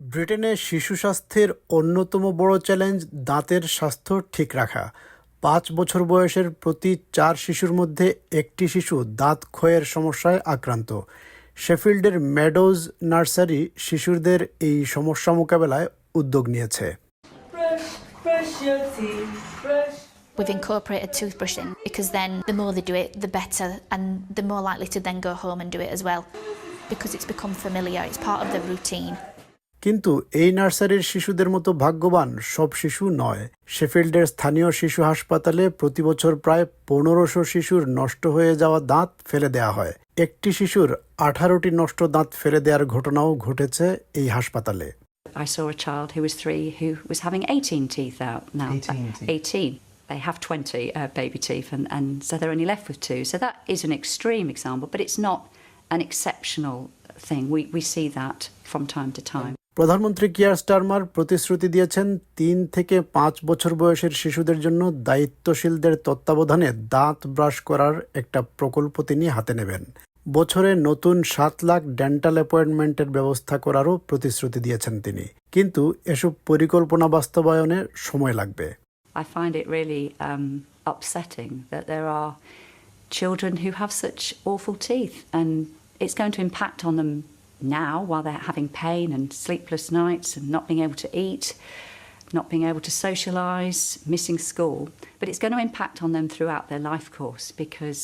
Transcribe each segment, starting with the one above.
ব্রিটেনে শিশু স্বাস্থ্যের অন্যতম বড় চ্যালেঞ্জ দাঁতের স্বাস্থ্য ঠিক রাখা পাঁচ বছর বয়সের প্রতি চার শিশুর মধ্যে একটি শিশু দাঁত ক্ষয়ের সমস্যায় আক্রান্ত শেফিল্ডের মেডোজ নার্সারি শিশুদের এই সমস্যা মোকাবেলায় উদ্যোগ নিয়েছে. We've incorporated toothbrushing because then the more they do it, the better, and they're more likely to then go home and do it as well because it's become familiar, it's part of their routine. কিন্তু এই নার্সারির শিশুদের মতো ভাগ্যবান সব শিশু নয় শেফিল্ডের স্থানীয় শিশু হাসপাতালে প্রতি বছর প্রায় পনেরোশো শিশুর নষ্ট হয়ে যাওয়া দাঁত ফেলে দেওয়া হয় একটি শিশুর আঠারোটি নষ্ট দাঁত ফেলে দেওয়ার ঘটনাও ঘটেছে এই হাসপাতালে I saw a child who was three who was having 18 teeth out now. 18 18. They have 20 uh, baby teeth, and, and so they're only left with two. So that is an extreme example, but it's not an exceptional thing. We, we see that from time to time. প্রধানমন্ত্রী Keir Starmer প্রতিশ্রুতি দিয়েছেন তিন থেকে পাঁচ বছর বয়সের শিশুদের জন্য দায়িত্বশীলদের তত্ত্বাবধানে দাঁত ব্রাশ করার একটা প্রকল্প তিনি হাতে নেবেন। বছরে নতুন সাত লাখ ডেন্টাল অ্যাপয়েন্টমেন্টের ব্যবস্থা করারও প্রতিশ্রুতি দিয়েছেন তিনি। কিন্তু এসব পরিকল্পনা বাস্তবায়নে সময় লাগবে। I find it really um, upsetting that there are children who have such awful teeth, and it's going to impact on them now while they're having pain and sleepless nights and not being able to eat, not being able to socialise, missing school. But it's going to impact on them throughout their life course because,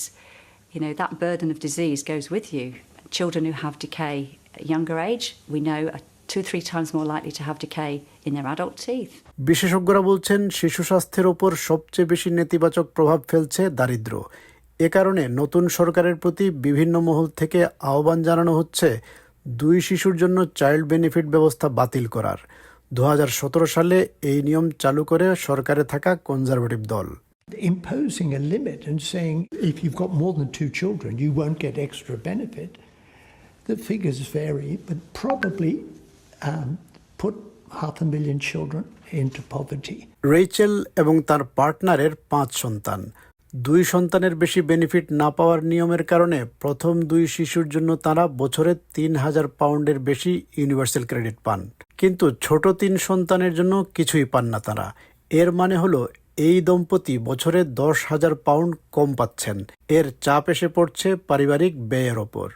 you know, that burden of disease goes with you. Children who have decay at younger age, we know, are two, three times more likely to have decay in their adult teeth. বিশেষজ্ঞরা বলছেন শিশু স্বাস্থ্যের ওপর সবচেয়ে বেশি নেতিবাচক প্রভাব ফেলছে দারিদ্র্য এ কারণে নতুন সরকারের প্রতি বিভিন্ন মহল থেকে আহ্বান জানানো হচ্ছে দুই শিশুর জন্য চাইল্ড বেনিফিট ব্যবস্থা বাতিল করার দু হাজার সতেরো সালে এই নিয়ম চালু করে সরকারে থাকা কনজারভেটিভ দল Imposing a limit and saying if you've got more than two children, you won't get extra benefit. The figures vary, but probably um, put half a million children into poverty. Rachel এবং তার পার্টনারের পাঁচ সন্তান দুই সন্তানের বেশি benefit না পাওয়ার নিয়মের কারণে প্রথম দুই শিশুর জন্য তারা বছরে তিন হাজার পাউন্ডের বেশি ইউনিভার্সাল ক্রেডিট পান কিন্তু ছোট তিন সন্তানের জন্য কিছুই পান না তারা এর মানে হলো এই দম্পতি বছরে দশ হাজার পাউন্ড কম পাচ্ছেন এর চাপ এসে পড়ছে পারিবারিক ব্যয়ের ওপর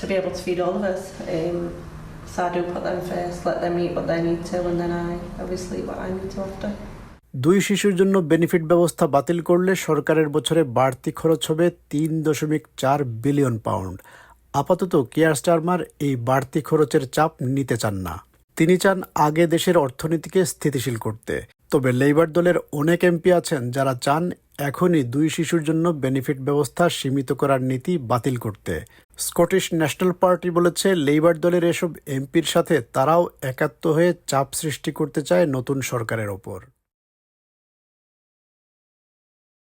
to be able to feed all of us. Um, so I do put them first, let them eat what they need to, and then I obviously what I need to after. দুই শিশুর জন্য benefit ব্যবস্থা বাতিল করলে সরকারের বছরে বাড়তি খরচ হবে তিন দশমিক চার বিলিয়ন পাউন্ড আপাতত কেয়ার স্টারমার এই বাড়তি খরচের চাপ নিতে চান না। তিনি চান আগে দেশের অর্থনীতিকে স্থিতিশীল করতে। তবে লেবার দলের অনেক এমপি আছেন যারা চান এখনই দুই শিশুর জন্য বেনিফিট ব্যবস্থা সীমিত করার নীতি বাতিল করতে। স্কটিশ ন্যাশনাল পার্টি বলেছে লেবার দলের এসব এমপির সাথে তারাও একাত্ম হয়ে চাপ সৃষ্টি করতে চায় নতুন সরকারের ওপর।